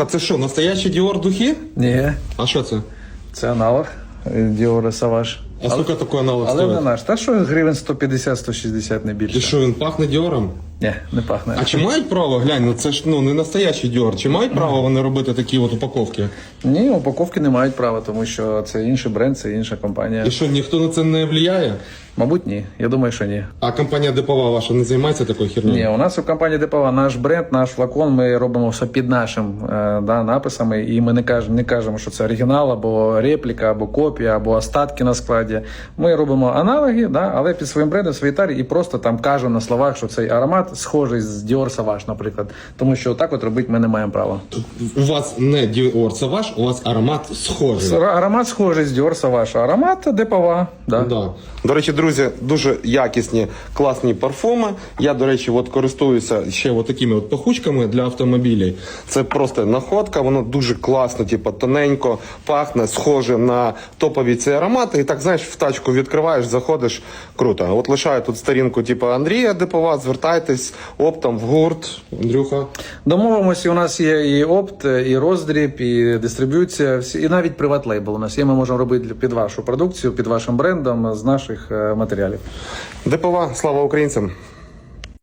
упаковка це що, настоящі Dior духи? Ні, А що це? це аналог Dior Savage. А скільки такий аналог Але не стоїть? наш. Та що гривень 150-160 не І більше. що, він пахне Діором? Ні, не пахне. А чи мають право, глянь, ну це ж ну не настоящий Dior, чи мають право вони робити такі от упаковки? Ні, упаковки не мають права, тому що це інший бренд, це інша компанія. І що, ніхто на це не впливає? Мабуть, ні. Я думаю, що ні. А компанія Депова ваша не займається такою хернею? Ні, у нас у компанії Депова наш бренд, наш флакон. Ми робимо все під нашим е, да, написами, і ми не кажемо, не кажемо, що це оригінал або репліка, або копія, або остатки на складі. Ми робимо аналоги, да, але під своїм брендом, своїй тарі, і просто там кажемо на словах, що цей аромат схожий з Dior Sauvage, наприклад. Тому що так от робити ми не маємо права. У вас не Dior, ваш, у вас аромат схожий. Аромат схожий з Dior Sauvage, а аромат Депова. Да. Да. До речі, друзі, дуже якісні, класні парфуми. Я, до речі, от користуюся ще от такими от пахучками для автомобілів. Це просто находка, воно дуже класно, типу, тоненько, пахне, схоже на топові ці аромати. І так, знаєш, в тачку відкриваєш, заходиш, круто. От лишаю тут сторінку, типу Андрія Депова, звертайтесь оптом в гурт. Андрюха. Домовимося, у нас є і опт, і роздріб, і дистриб'юція, і навіть приват лейбл у нас є. Ми можемо робити під вашу продукцію, під вашим брендом з наших е, матеріалів. Депова, слава українцям!